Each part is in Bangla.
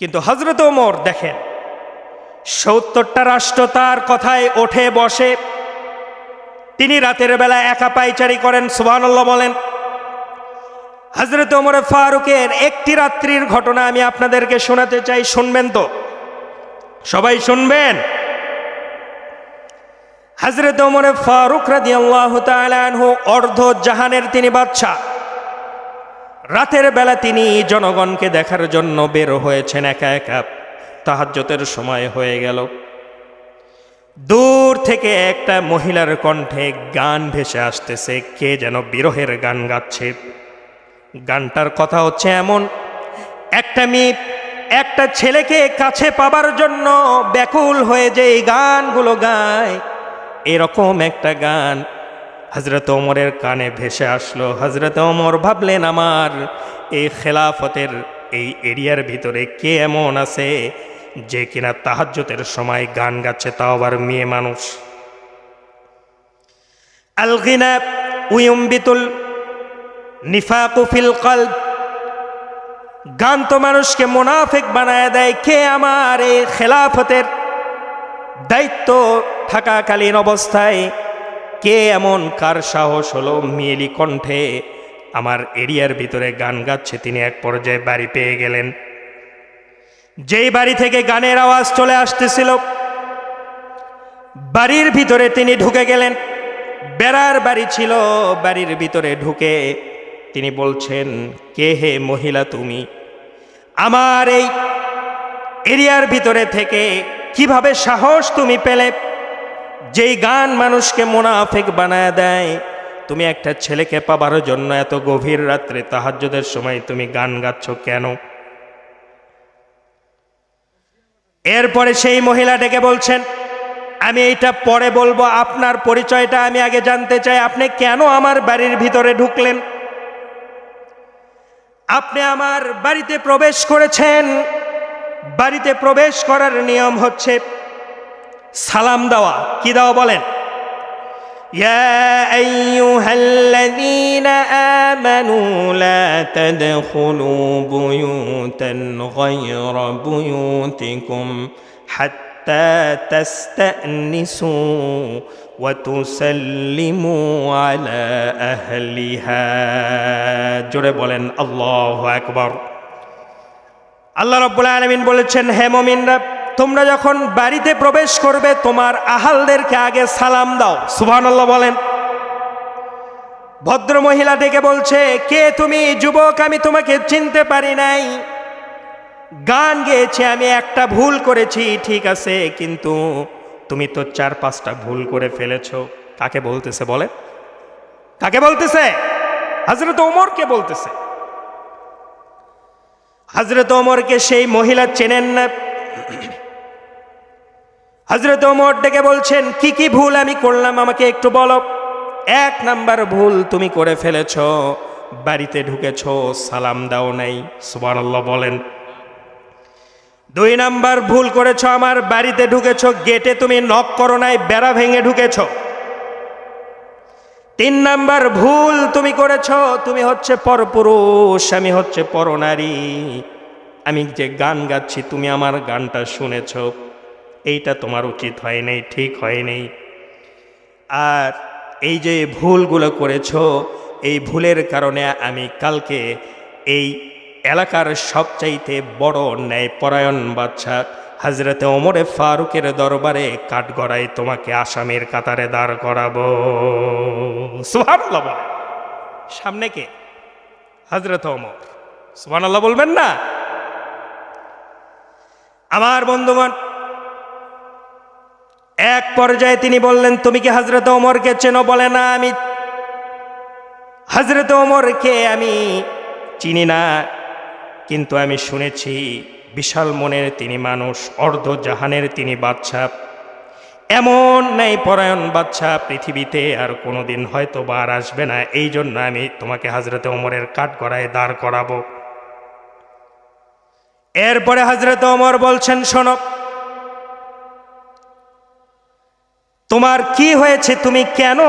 কিন্তু হজরত ওমর দেখেন, সত্তরটা রাষ্ট্র তার কথায় ওঠে, বসে। তিনি রাতের বেলা একা পাইচারি করেন, সুবহানাল্লাহ বলেন হজরত ওমর ফারুকের একটি রাত্রির ঘটনা আমি আপনাদেরকে শোনাতে চাই, শুনবেন তো? সবাই শুনবেন? হজরত ওমর ফারুক রাদি আল্লাহ অর্ধ জাহানের তিনি বাদশাহ। রাতের বেলা তিনি জনগণকে দেখার জন্য বের হয়েছেন একা একা। তাহাজ্জতের সময় হয়ে গেল। দূর থেকে একটা মহিলার কণ্ঠে গান ভেসে আসতেছে, কে যেন বিরহের গান গাচ্ছে। গানটার কথা হচ্ছে এমন, একটা মেয়ে, একটা ছেলেকে কাছে পাবার জন্য ব্যাকুল হয়ে যে গানগুলো গায়, এরকম একটা গান হজরত ওমরের কানে ভেসে আসলো। হজরত ওমর ভাবলেন, আমার এই খেলাফতের এই এরিয়ার ভিতরে কে এমন আছে যে কিনা তাহাজ্জতের সময় গান গাচ্ছে তাও আবার মেয়ে মানুষ? গান তো মানুষকে মোনাফেক বানায় দেয়। কে আমার এই খেলাফতের দায়িত্ব থাকাকালীন অবস্থায় কে এমন কার সাহস হলো মিয়েলি কণ্ঠে? আমার এরিয়ার ভিতরে গান গাচ্ছে, তিনি এক পর্যায়ে বাড়ি পেয়ে গেলেন। যেই বাড়ি থেকে গানের আওয়াজ চলে আসতেছিল, বাড়ির ভিতরে তিনি ঢুকে গেলেন। বেড়ার বাড়ি ছিল, বাড়ির ভিতরে ঢুকে তিনি বলছেন, কে হে মহিলা তুমি? আমার এই এরিয়ার ভিতরে থেকে কীভাবে সাহস তুমি পেলে? যেই গান মানুষকে মোনাফেক বানায় দেয়, তুমি একটা ছেলেকে পাবার জন্য এত গভীর রাত্রে তাহাজ্জুদের সময় তুমি গান গাচ্ছ কেন? এরপরে সেই মহিলা ডেকে বলছেন, আমি এইটা পরে বলব, আপনার পরিচয়টা আমি আগে জানতে চাই। আপনি কেন আমার বাড়ির ভিতরে ঢুকলেন? আপনি আমার বাড়িতে প্রবেশ করেছেন। বাড়িতে প্রবেশ করার নিয়ম হচ্ছে সালাম দেওয়া কি দেওয়া বলেন يا أيها الذين آمنوا لا تدخلوا بيوتا غير بيوتكم حتى تستأنسوا وتسلموا على أهلها জোরে বলেন আল্লাহু আকবার আল্লাহ রব্বুল আলমিন বলেছেন হে মমিনরা তোমরা যখন বাড়িতে প্রবেশ করবে, তোমার আহালদেরকে আগে সালাম দাও। সুবহানাল্লাহ বলেন। ভদ্র মহিলা ডেকে বলছে, কে তুমি? যুবক, আমি তোমাকে চিনতে পারি নাই। গান গেয়েছে, আমি একটা ভুল করেছি, ঠিক আছে, কিন্তু তুমি তো চার পাঁচটা ভুল করে ফেলেছ। কাকে বলতেছে বলে কাকে বলতেছে? হজরত ওমরকে বলতেছে। হজরত ওমরকে সেই মহিলা চেনেন না। হজরত ওমর ডেকে বলছেন, কি কি ভুল আমি করলাম? আমাকে একটু বলো। এক নাম্বার ভুল তুমি করে ফেলেছ, বাড়িতে ঢুকেছ, সালাম দাও নাই, সুবহানাল্লাহ বলেন। দুই নাম্বার ভুল করেছ, আমার বাড়িতে ঢুকেছ, গেটে তুমি নক করো নাই, বেড়া ভেঙে ঢুকেছ। তিন নাম্বার ভুল তুমি করেছ, তুমি হচ্ছে পরপুরুষ, আমি হচ্ছে পরনারী। আমি যে গান গাচ্ছি, তুমি আমার গানটা শুনেছ। এইটা তোমার উচিত হয় নাই, ঠিক হয় নাই। আর এই যে ভুলগুলো করেছ, এই ভুলের কারণে আমি কালকে এই এলাকার সবচাইতে বড় ন্যায় পরায়ণ বাচ্চা হাজরতে ওমরে ফারুকের দরবারে কাঠগড়ায় তোমাকে আসামের কাতারে দাঁড় করাবো। বলে। সামনে কে? হজরত ওমর। সুবহানাল্লাহ বলবেন না? আমার বন্ধুগণ এক পর্যায়ে তিনি বললেন, তুমি কি হজরত ওমরকে চেনো? বলে, না, আমি হজরত ওমরকে আমি চিনি না, কিন্তু আমি শুনেছি বিশাল মনের তিনি মানুষ, অর্ধ জাহানের তিনি বাচ্চা এমন ন্যায় পরায়ণ বাচ্চা পৃথিবীতে আর কোনোদিন হয়তো বা আর আসবে না। এই জন্য আমি তোমাকে হাজরতে ওমরের কাঠ করায় দাঁড় করাবো। এরপরে হাজরত ওমর বলছেন, শোনো তোমার কি হয়েছে? তুমি কেন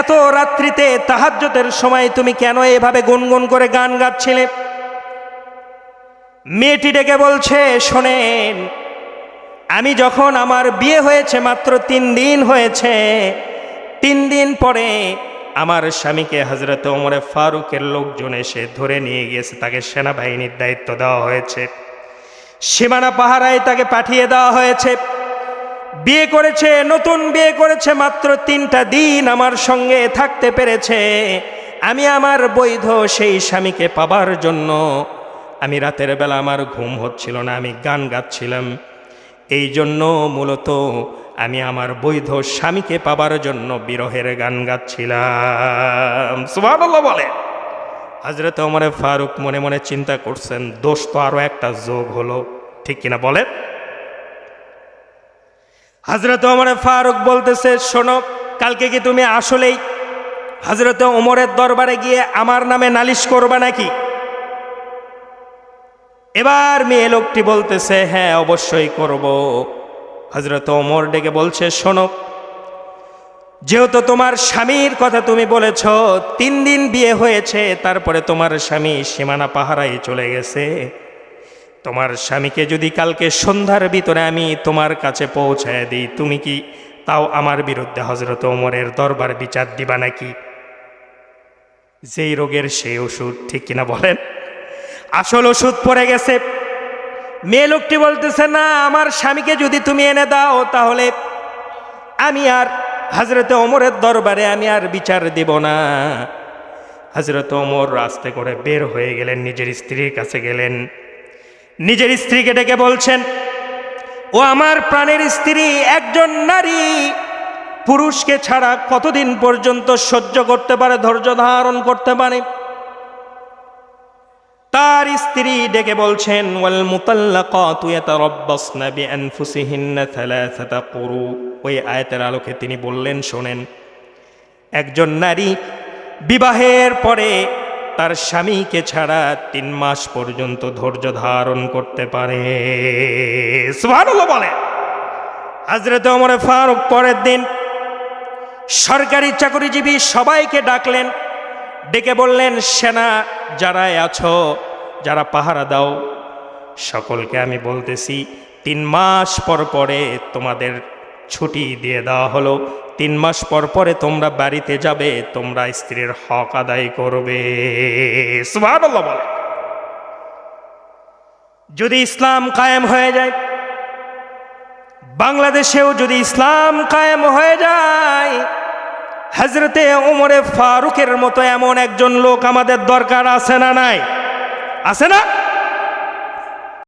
এত রাত্রিতে তাহাজ্জতের সময় তুমি কেন এভাবে গুনগুন করে গান গাচ্ছিলে? মেয়েটি ডেকে বলছে, শোনেন, আমি যখন আমার বিয়ে হয়েছে, মাত্র তিন দিন হয়েছে, তিন দিন পরে আমার স্বামীকে হজরত ওমরে ফারুকের লোকজন এসে ধরে নিয়ে গিয়েছে, তাকে সেনাবাহিনীর দায়িত্ব দেওয়া হয়েছে। সীমানা পাহারায় তাকে পাঠিয়ে দেওয়া হয়েছে। বিয়ে করেছে, নতুন বিয়ে করেছে মাত্র তিনটা দিন আমার সঙ্গে থাকতে পেরেছে। আমি আমার বৈধ সেই স্বামীকে পাবার জন্য। আমি রাতের বেলা আমার ঘুম হচ্ছিল না, আমি গান গাচ্ছিলাম। এই জন্য মূলত আমি আমার বৈধ স্বামীকে পাবার জন্য বিরহের গান গাচ্ছিলাম। সুবহানাল্লাহ বলে হজরত ওমরে ফারুক মনে মনে চিন্তা করছেন, দোষ তো আরও একটা যোগ হলো, ঠিক কিনা বলে হজরত ওমরে ফারুক বলতেছে, শোনো, কালকে কি তুমি আসলেই হজরত ওমরের দরবারে গিয়ে আমার নামে নালিশ করবে নাকি? এবার মেয়ে লোকটি বলতেছে হ্যাঁ অবশ্যই করব। হজরত ওমর ডেকে বলছে, শোনো, যেহেতু তোমার স্বামীর কথা তুমি বলেছ, তিন দিন বিয়ে হয়েছে, তারপরে তোমার স্বামী সীমানা পাহারায় চলে গেছে। তোমার স্বামীকে যদি কালকে সন্ধ্যার ভিতরে আমি তোমার কাছে পৌঁছায় দিই, তুমি কি তাও আমার বিরুদ্ধে হজরত ওমরের দরবার বিচার দিবা নাকি? যেই রোগের সেই ওষুধ, ঠিক কিনা বলেন? আসল ওষুধ পড়ে গেছে। মেয়ে লোকটি বলতেছে, না, আমার স্বামীকে যদি তুমি এনে দাও, তাহলে আমি আর হজরত ওমরের দরবারে আমি আর বিচার দেব না। হজরত ওমর রাস্তে করে বের হয়ে গেলেন, নিজের স্ত্রীর কাছে গেলেন। নিজের স্ত্রীকে ডেকে বলছেন, ও আমার প্রাণের স্ত্রী, একজন নারী। পুরুষকে ছাড়া কতদিন পর্যন্ত সহ্য করতে পারে, ধৈর্য ধারণ করতে পারে? তার স্ত্রী ডেকে বলছেন, ওয়াল মুতাল্লাকাতু ইয়াতারাব্বাসনা বিআনফুসিহিন্না থালাথাতা কুরু। ওই আয়াতের আলোকে তিনি বললেন, শোনেন, একজন নারী বিবাহের পরে তার স্বামীকে ছাড়া তিন মাস পর্যন্ত ধৈর্য ধারণ করতে পারে। বলে। হযরত ওমর ফারুক পরের দিন সরকারি চাকরিজীবী সবাইকে ডাকলেন, ডেকে বললেন, সেনা যারা আছো, যারা পাহারা দাও, সকলকে আমি বলতেছি, তিন মাস পর পরে তোমাদের ছুটি দিয়ে দেওয়া হলো। তিন মাস পর পরে তোমরা বাড়িতে যাবে, তোমরা স্ত্রীর হক আদায় করবে। বলে। যদি ইসলাম কায়েম হয়ে যায়, বাংলাদেশেও যদি ইসলাম কায়েম হয়ে যায় হজরতে ওমরে ফারুকের মতো এমন একজন লোক আমাদের দরকার আছে না নাই? আছে না?